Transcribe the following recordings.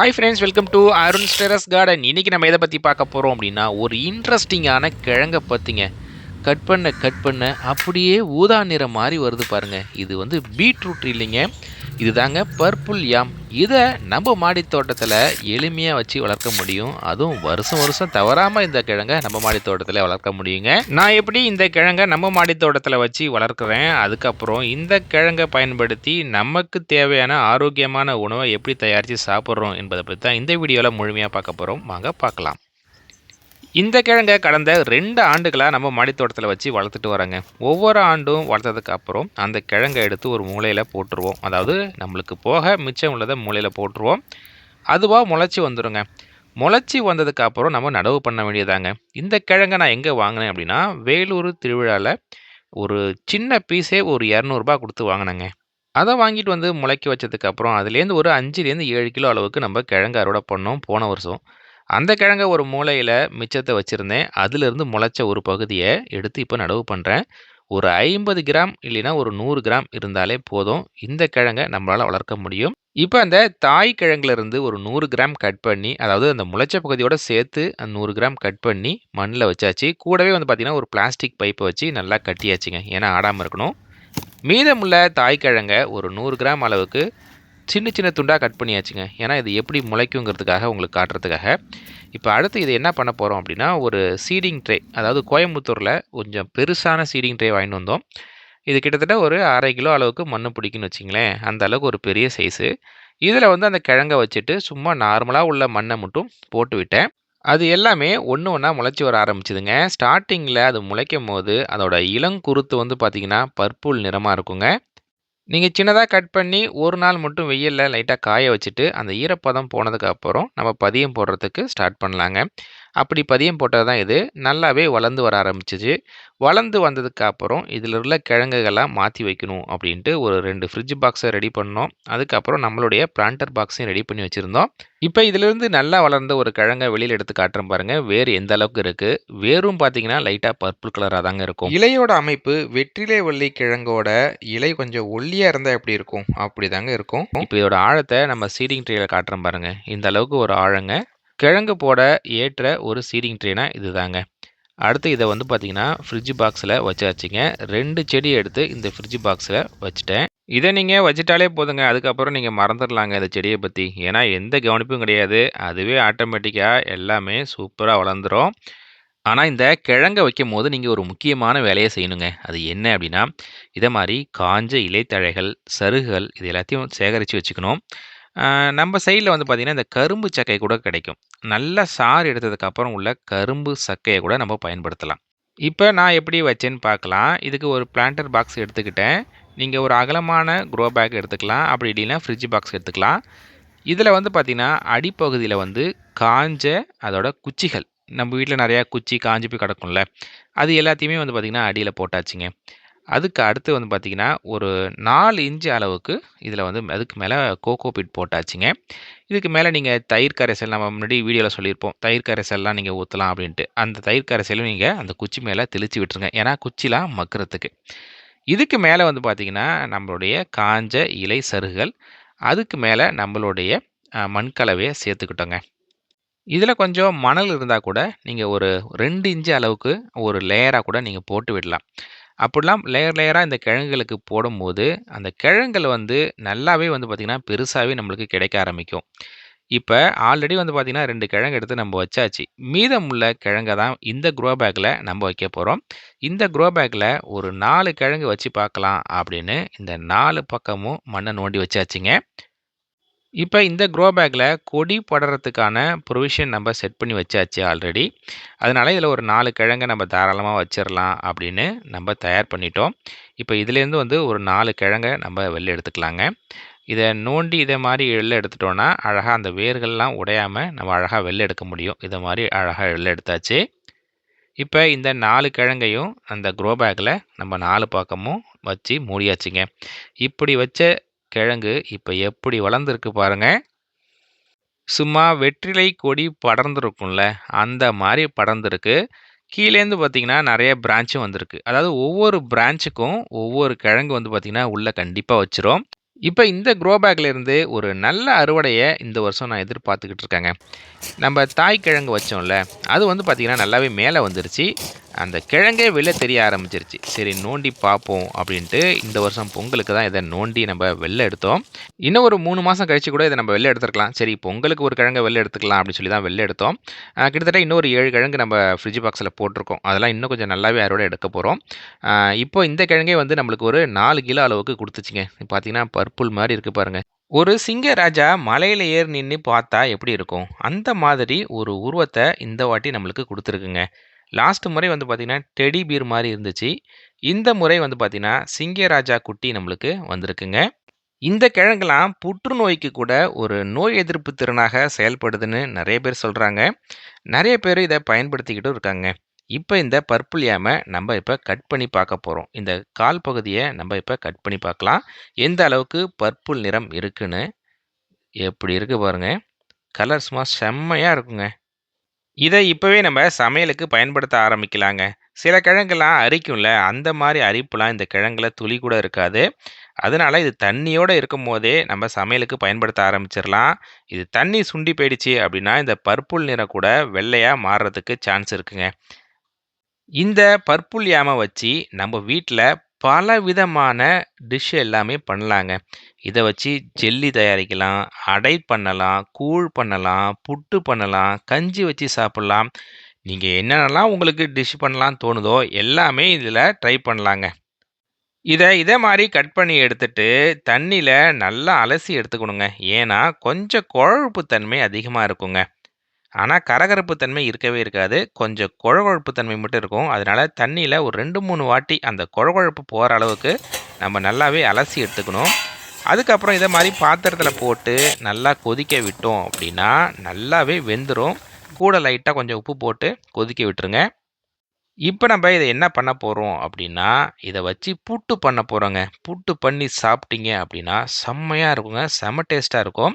Hi friends welcome to Arun terrace garden இன்றைக்கி நம்ம எதை பற்றி பார்க்க போகிறோம் அப்படின்னா ஒரு இன்ட்ரெஸ்டிங்கான கிழங்கை பார்த்தீங்க கட் பண்ண கட் பண்ண அப்படியே ஊதா நிறம் மாதிரி வருது பாருங்கள் இது வந்து பீட்ரூட் இல்லைங்க. இதுதாங்க பர்பிள் யாம் இதை நம்ம மாடி தோட்டத்தில் எளிமையாக வச்சு வளர்க்க முடியும். அதுவும் வருஷம் வருஷம் தவறாமல் இந்த கிழங்கை நம்ம மாடி தோட்டத்தில் வளர்க்க முடியுங்க. நான் எப்படி இந்த கிழங்கை நம்ம மாடி தோட்டத்தில் வச்சு வளர்க்குறேன்? அதுக்கப்புறம் இந்த கிழங்கை பயன்படுத்தி நமக்கு தேவையான ஆரோக்கியமான உணவை எப்படி தயாரித்து சாப்பிட்றோம் என்பதை பற்றி தான் இந்த வீடியோவில் முழுமையாக பார்க்க போகிறோம் வாங்க பார்க்கலாம். இந்த கிழங்கை கடந்த ரெண்டு ஆண்டுகளாக நம்ம மாடித்தோட்டத்தில் வச்சு வளர்த்துட்டு வரோங்க. ஒவ்வொரு ஆண்டும் வளர்த்ததுக்கு அப்புறம் அந்த கிழங்கை எடுத்து ஒரு மூலையில் போட்டுருவோம். அதாவது நம்மளுக்கு போக மிச்சம் உள்ளதை மூலையில் போட்டுருவோம். அதுவாக முளைச்சி வந்துடுங்க முளைச்சி வந்ததுக்கு அப்புறம் நம்ம நடவு பண்ண வேண்டியதாங்க. இந்த கிழங்கை நான் எங்கே வாங்கினேன் அப்படின்னா வேலூர் திருவிழாவில் ஒரு சின்ன பீஸே ஒரு இரநூறுபா கொடுத்து வாங்கினேங்க. அதை வாங்கிட்டு வந்து முளைக்க வச்சதுக்கப்புறம் அதுலேருந்து ஒரு அஞ்சுலேருந்து ஏழு கிலோ அளவுக்கு நம்ம கிழங்கு அறுவடை பண்ணோம் போன வருஷம். அந்த கிழங்க ஒரு மூலையில் மிச்சத்தை வச்சுருந்தேன். அதிலிருந்து முளைச்ச ஒரு பகுதியை எடுத்து இப்போ நடவு பண்ணுறேன் ஒரு ஐம்பது கிராம் இல்லைன்னா ஒரு நூறு கிராம் இருந்தாலே போதும். இந்த கிழங்கை நம்மளால் வளர்க்க முடியும். இப்போ அந்த தாய் கிழங்குலேருந்து ஒரு நூறு கிராம் கட் பண்ணி அதாவது அந்த முளைச்ச பகுதியோட சேர்த்து அந்த நூறு கிராம் கட் பண்ணி மண்ணில் வச்சாச்சு. கூடவே வந்து பார்த்திங்கன்னா ஒரு பிளாஸ்டிக் பைப்பை வச்சு நல்லா கட்டியாச்சுங்க. ஏன்னா ஆடாமல் இருக்கணும். மீதமுள்ள தாய் கிழங்கை ஒரு நூறு கிராம் அளவுக்கு சின்ன சின்ன துண்டாக கட் பண்ணியாச்சுங்க. ஏன்னா இது எப்படி முளைக்குங்கிறதுக்காக உங்களுக்கு காட்டுறதுக்காக. இப்போ அடுத்து இது என்ன பண்ண போகிறோம் அப்படின்னா ஒரு சீடிங் ட்ரே அதாவது கோயம்புத்தூரில் கொஞ்சம் பெருசான சீடிங் ட்ரே வாங்கிட்டு வந்தோம். இது கிட்டத்தட்ட ஒரு அரை கிலோ அளவுக்கு மண் பிடிக்குன்னு வச்சிங்களேன் அந்த அளவுக்கு ஒரு பெரிய சைஸு இதில் வந்து அந்த கிழங்கை வச்சுட்டு சும்மா நார்மலாக உள்ள மண்ணை மட்டும் போட்டு விட்டேன். அது எல்லாமே ஒன்று ஒன்றா முளைச்சி வர ஆரம்பிச்சுதுங்க. ஸ்டார்டிங்கில் அது முளைக்கும் போது அதோட இளங்குருத்து வந்து பார்த்திங்கன்னா பர்பிள் நிறமாக இருக்குங்க. நீங்கள் சின்னதாக கட் பண்ணி ஒரு நாள் மட்டும் வெயிலில் லைட்டாக காய வச்சுட்டு அந்த ஈரப்பதம் போனதுக்கு அப்புறம் நம்ம பதியம் போடுறதுக்கு ஸ்டார்ட் பண்ணலாங்க. அப்படி பதியம் போட்டது தான் இது. நல்லாவே வளர்ந்து வர ஆரம்பிச்சிச்சு. வளர்ந்து வந்ததுக்கு அப்புறம் இதில் உள்ள கிழங்குகள்லாம் மாற்றி வைக்கணும் அப்படின்ட்டு ஒரு ரெண்டு ஃப்ரிட்ஜ் பாக்ஸை ரெடி பண்ணோம். அதுக்கப்புறம் நம்மளுடைய பிளான்டர் பாக்ஸையும் ரெடி பண்ணி வச்சுருந்தோம். இப்போ இதிலிருந்து நல்லா வளர்ந்த ஒரு கிழங்கை வெளியில் எடுத்து காட்டுறேன் பாருங்கள் வேறு எந்த அளவுக்கு இருக்குது வேரும் பார்த்தீங்கன்னா லைட்டாக பர்பிள் கலராக தாங்க இருக்கும். இலையோட அமைப்பு வெற்றிலை வள்ளி கிழங்கோட இலை கொஞ்சம் ஒல்லியாக இருந்தால் எப்படி இருக்கும்? அப்படி தாங்க இருக்கும். இப்போ இதோட ஆழத்தை நம்ம சீடிங் ட்ரேயில் காட்டுறோம் பாருங்கள் இந்த அளவுக்கு ஒரு ஆழங்க. கிழங்கு போட ஏற்ற ஒரு சீடிங் ட்ரேனா இது தாங்க அடுத்து இதை வந்து பார்த்தீங்கன்னா ஃப்ரிட்ஜ் பாக்ஸில் வச்சாச்சுங்க. ரெண்டு செடி எடுத்து இந்த ஃப்ரிட்ஜ் பாக்ஸில் வச்சுட்டேன். இதை நீங்கள் வச்சுட்டாலே போதுங்க. அதுக்கப்புறம் நீங்கள் மறந்துடலாங்க இந்த செடியை பற்றி ஏன்னா எந்த கவனிப்பும் கிடையாது. அதுவே ஆட்டோமேட்டிக்காக எல்லாமே சூப்பராக வளர்ந்துடும் ஆனால் இந்த கிழங்கை வைக்கும் போது நீங்கள் ஒரு முக்கியமான வேலையை செய்யணுங்க. அது என்ன அப்படின்னா இதை மாதிரி காஞ்ச இலைத்தழைகள் சருகுகள் இது எல்லாத்தையும் சேகரித்து வச்சுக்கணும். நம்ம சைடில் வந்து பார்த்திங்கன்னா இந்த கரும்பு சக்கை கூட கிடைக்கும். நல்ல சாறு எடுத்ததுக்கப்புறம் உள்ள கரும்பு சக்கையை கூட நம்ம பயன்படுத்தலாம். இப்போ நான் எப்படி வச்சேன்னு பார்க்கலாம் இதுக்கு ஒரு பிளான்டர் பாக்ஸ் எடுத்துக்கிட்டேன். நீங்கள் ஒரு அகலமான க்ரோ பேக் எடுத்துக்கலாம். அப்படி இல்லைன்னா ஃப்ரிட்ஜ் பாக்ஸ் எடுத்துக்கலாம். இதில் வந்து பார்த்திங்கன்னா அடிப்பகுதியில் வந்து காஞ்ச அதோட குச்சிகள். நம்ம வீட்டில் நிறையா குச்சி காஞ்சி போய் கிடக்கும்ல. அது எல்லாத்தையுமே வந்து பார்த்திங்கன்னா அடியில் போட்டாச்சுங்க. அதுக்கு அடுத்து வந்து பார்த்திங்கன்னா ஒரு நாலு இன்ச்சு அளவுக்கு இதில் வந்து அதுக்கு மேலே கோகோ பீட் போட்டாச்சுங்க. இதுக்கு மேலே நீங்கள் தயிர் கரைசல் நம்ம முன்னாடி வீடியோவில் சொல்லியிருப்போம். தயிர் கரைசல்லாம் நீங்கள் ஊற்றலாம் அப்படின்ட்டு. அந்த தயிர் கரைசலும் நீங்கள் அந்த குச்சி மேலே தெளித்து விட்டுருங்க. ஏன்னா குச்சிலாம் மக்கிறதுக்கு. இதுக்கு மேலே வந்து பார்த்திங்கன்னா நம்மளுடைய காஞ்ச இலை சருகுகள் அதுக்கு மேலே நம்மளுடைய மண்கலவையை சேர்த்துக்கிட்டோங்க. இதில் கொஞ்சம் மணல் இருந்தால் கூட நீங்கள் ஒரு ரெண்டு இன்ச்சு அளவுக்கு ஒரு லேயராக கூட நீங்கள் போட்டு விடலாம். அப்படிலாம் லேயர் லேயராக இந்த கிழங்குகளுக்கு போடும்போது அந்த கிழங்குகள் வந்து நல்லாவே வந்து பார்த்திங்கன்னா பெருசாகவே நம்மளுக்கு கிடைக்க ஆரம்பிக்கும். இப்போ ஆல்ரெடி வந்து பார்த்திங்கன்னா ரெண்டு கிழங்கு எடுத்து நம்ம வச்சாச்சு. மீதம் உள்ள கிழங்கை தான் இந்த க்ரோ பேக்கில் நம்ம வைக்க போகிறோம் இந்த க்ரோ பேக்கில் ஒரு நாலு கிழங்கு வச்சு பார்க்கலாம் அப்படின்னு இந்த நாலு பக்கமும் மண்ணை நோண்டி வச்சாச்சுங்க. இப்போ இந்த க்ரோ பேக்கில் கொடி படுறதுக்கான ப்ரொவிஷன் நம்ம செட் பண்ணி வச்சாச்சு ஆல்ரெடி அதனால் இதில் ஒரு நாலு கிழங்கை நம்ம தாராளமாக வச்சிடலாம் அப்படின்னு நம்ம தயார் பண்ணிட்டோம். இப்போ இதுலேருந்து வந்து ஒரு நாலு கிழங்கை நம்ம வெளில எடுத்துக்கலாங்க. இதை நோண்டி இதை மாதிரி வெளில எடுத்துட்டோன்னா அழகாக அந்த வேர்கள்லாம் உடையாமல் நம்ம அழகாக வெளில எடுக்க முடியும். இதை மாதிரி அழகாக வெளில எடுத்தாச்சு. இப்போ இந்த நாலு கிழங்கையும் அந்த க்ரோ பேக்கில் நம்ம நாலு பக்கமும் வச்சு மூடியாச்சுங்க. இப்படி வச்ச கிழங்கு இப்போ எப்படி வளர்ந்துருக்கு பாருங்கள் சும்மா வெற்றிலை கொடி படர்ந்துருக்கும்ல அந்த மாதிரி படர்ந்துருக்கு. கீழேருந்து பார்த்தீங்கன்னா நிறைய பிரான்ச்சும் வந்திருக்கு. அதாவது ஒவ்வொரு பிரான்ச்சுக்கும் ஒவ்வொரு கிழங்கு வந்து பார்த்திங்கன்னா உள்ளே கண்டிப்பாக வச்சிரும். இப்போ இந்த க்ரோ பேக்லேருந்து ஒரு நல்ல அறுவடையை இந்த வருஷம் நான் எதிர்பார்த்துக்கிட்டு இருக்கேங்க. நம்ம தாய் கிழங்கு வச்சோம்ல அது வந்து பார்த்திங்கன்னா நல்லாவே மேலே வந்துருச்சு. அந்த கிழங்கே வெளில தெரிய ஆரம்பிச்சிருச்சு. சரி நோண்டி பார்ப்போம் அப்படின்ட்டு இந்த வருஷம் பொங்கலுக்கு தான் இதை நோண்டி நம்ம வெளில எடுத்தோம். இன்னும் ஒரு மூணு மாதம் கழிச்சு கூட இதை நம்ம வெளில எடுத்துருக்கலாம். சரி பொங்கலுக்கு ஒரு கிழங்கை வெளில எடுத்துக்கலாம் அப்படின்னு சொல்லி தான் வெளில எடுத்தோம். கிட்டத்தட்ட இன்னொரு ஏழு கிழங்கு நம்ம ஃப்ரிட்ஜ் பாக்ஸில் போட்டிருக்கோம். அதெல்லாம் இன்னும் கொஞ்சம் நல்லாவே அறுவடை எடுக்க போகிறோம் இப்போ இந்த கிழங்கே வந்து நம்மளுக்கு ஒரு நாலு கிலோ அளவுக்கு கொடுத்துச்சிங்க. பார்த்தீங்கன்னா பர்பிள் மாதிரி இருக்குது பாருங்கள் ஒரு சிங்க ராஜா மலையில் ஏறி நின்று பார்த்தா எப்படி இருக்கும்? அந்த மாதிரி ஒரு உருவத்தை இந்த வாட்டி நம்மளுக்கு கொடுத்துருக்குங்க. லாஸ்ட் முறை வந்து பார்த்திங்கன்னா டெடி பீர் மாதிரி இருந்துச்சு. இந்த முறை வந்து பார்த்திங்கன்னா சிங்கராஜா குட்டி நம்மளுக்கு வந்திருக்குங்க. இந்த கிழங்கெல்லாம் புற்றுநோய்க்கு கூட ஒரு நோய் எதிர்ப்பு திறனாக செயல்படுதுன்னு நிறைய பேர் சொல்கிறாங்க நிறைய பேர் இதை பயன்படுத்திக்கிட்டும் இருக்காங்க. இப்போ இந்த பர்பிள் யாமை நம்ம இப்போ கட் பண்ணி பார்க்க போகிறோம் இந்த கால் பகுதியை நம்ம இப்போ கட் பண்ணி பார்க்கலாம். எந்த அளவுக்கு பர்பிள் நிறம் இருக்குன்னு. எப்படி இருக்கு பாருங்க. கலர் சும்மா செம்மையாக இருக்குங்க. இதை இப்போவே நம்ம சமையலுக்கு பயன்படுத்த ஆரம்பிக்கலாங்க. சில கிழங்கெல்லாம் அரிக்கும்ல அந்த மாதிரி அரிப்புலாம் இந்த கிழங்குல துளி கூட இருக்காது. அதனால் இது தண்ணியோடு இருக்கும் போதே நம்ம சமையலுக்கு பயன்படுத்த ஆரம்பிச்சிடலாம் இது தண்ணி சுண்டி போயிடுச்சு அப்படின்னா இந்த பர்புள் நிறம் கூட வெள்ளையாக மாறுறதுக்கு சான்ஸ் இருக்குங்க. இந்த பர்புள் யாமை வச்சு நம்ம வீட்டில் பல விதமான டிஷ் எல்லாமே பண்ணலாங்க. இதை வச்சு ஜெல்லி தயாரிக்கலாம் அடை பண்ணலாம் கூழ் பண்ணலாம் புட்டு பண்ணலாம் கஞ்சி வச்சு சாப்பிட்லாம். நீங்கள் என்னென்னலாம் உங்களுக்கு டிஷ் பண்ணலாம் தோணுதோ எல்லாமே இதில் ட்ரை பண்ணலாங்க. இதை இதே மாதிரி கட் பண்ணி எடுத்துட்டு தண்ணியில் நல்லா அலசி எடுத்துக்கணுங்க. ஏன்னா கொஞ்சம் குழப்பு தன்மை அதிகமாக இருக்குங்க. ஆனால் கரகரப்பு தன்மை இருக்கவே இருக்காது. கொஞ்சம் குழகுழப்பு தன்மை மட்டும் இருக்கும். அதனால தண்ணியில் ஒரு ரெண்டு மூணு வாட்டி அந்த குழகுழப்பு போகிற அளவுக்கு நம்ம நல்லாவே அலசி எடுத்துக்கணும். அதுக்கப்புறம் இதை மாதிரி பாத்திரத்தில் போட்டு நல்லா கொதிக்க விட்டோம் அப்படின்னா நல்லாவே வெந்துடும் கூட லைட்டாக கொஞ்சம் உப்பு போட்டு கொதிக்க விட்டுருங்க. இப்போ நம்ம இதை என்ன பண்ண போகிறோம் அப்படின்னா இதை வச்சு புட்டு பண்ண போகிறோங்க புட்டு பண்ணி சாப்பிட்டீங்க அப்படின்னா செம்மையாக இருக்குங்க. செம டேஸ்ட்டாக இருக்கும்.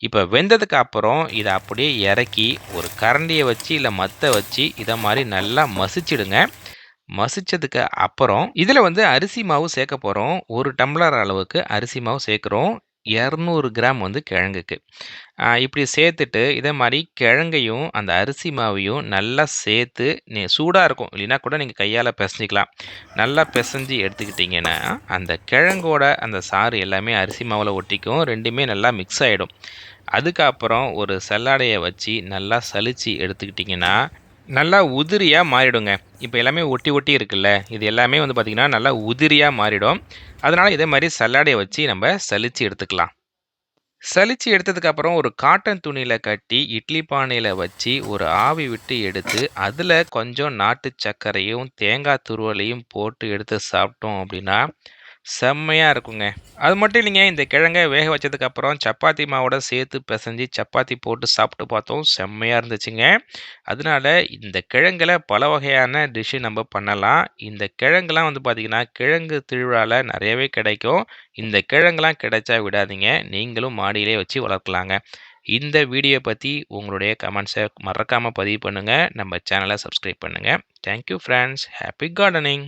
இப்போ வெந்ததுக்கு அப்புறம் இதை அப்படியே இறக்கி ஒரு கரண்டியை வச்சு இல்லை மத்தை வச்சு இதை மாதிரி நல்லா மசிச்சிடுங்க. மசிச்சதுக்கு அப்புறம் இதில் வந்து அரிசி மாவு சேர்க்க போகிறோம் ஒரு டம்ளர் அளவுக்கு அரிசி மாவு சேர்க்குறோம். இரநூறு கிராம் வந்து கிழங்குக்கு. இப்படி சேர்த்துட்டு இதே மாதிரி கிழங்கையும் அந்த அரிசி மாவையும் நல்லா சேர்த்து நீ சூடாக இருக்கும். இல்லைன்னா கூட நீங்கள் கையால் பிசைஞ்சிக்கலாம். நல்லா பிசைஞ்சு எடுத்துக்கிட்டிங்கன்னா அந்த கிழங்கோட அந்த சாறு எல்லாமே அரிசி மாவில் ஒட்டிக்கும். ரெண்டுமே நல்லா மிக்ஸ் ஆகிடும் அதுக்கப்புறம் ஒரு செல்லாடையை வச்சு நல்லா சலித்து எடுத்துக்கிட்டிங்கன்னா நல்லா உதிரியாக மாறிடுங்க. இப்போ எல்லாமே ஒட்டி ஒட்டி இருக்குல்ல இது எல்லாமே வந்து பார்த்திங்கன்னா நல்லா உதிரியாக மாறிடும். அதனால் இதே மாதிரி சல்லாடையை வச்சு நம்ம சலித்து எடுத்துக்கலாம். சலித்து எடுத்ததுக்கப்புறம் ஒரு காட்டன் துணியில் கட்டி இட்லி பானையில் வச்சு ஒரு ஆவி விட்டு எடுத்து அதில் கொஞ்சம் நாட்டு சர்க்கரையும் தேங்காய் துருவலையும் போட்டு எடுத்து சாப்பிட்டோம் அப்படின்னா செம்மையாக இருக்குங்க. அது மட்டும் இல்லைங்க இந்த கிழங்கை வேக வச்சதுக்கப்புறம் சப்பாத்தி மாவோட சேர்த்து பிசைஞ்சு சப்பாத்தி போட்டு சாப்பிட்டு பார்த்தோம் செம்மையாக இருந்துச்சுங்க. அதனால இந்த கிழங்குல பல வகையான டிஷ்ஷு நம்ம பண்ணலாம். இந்த கிழங்குலாம் வந்து பார்த்திங்கன்னா கிழங்கு திருவிழாவில் நிறையவே கிடைக்கும். இந்த கிழங்குலாம் கிடைச்சா விடாதீங்க நீங்களும் மாடியிலே வச்சு வளர்க்கலாங்க. இந்த வீடியோ பற்றி உங்களுடைய கமெண்ட்ஸை மறக்காமல் பதிவு பண்ணுங்கள் நம்ம சேனலை சப்ஸ்கிரைப் பண்ணுங்கள் தேங்க்யூ ஃப்ரெண்ட்ஸ் ஹாப்பி கார்டனிங்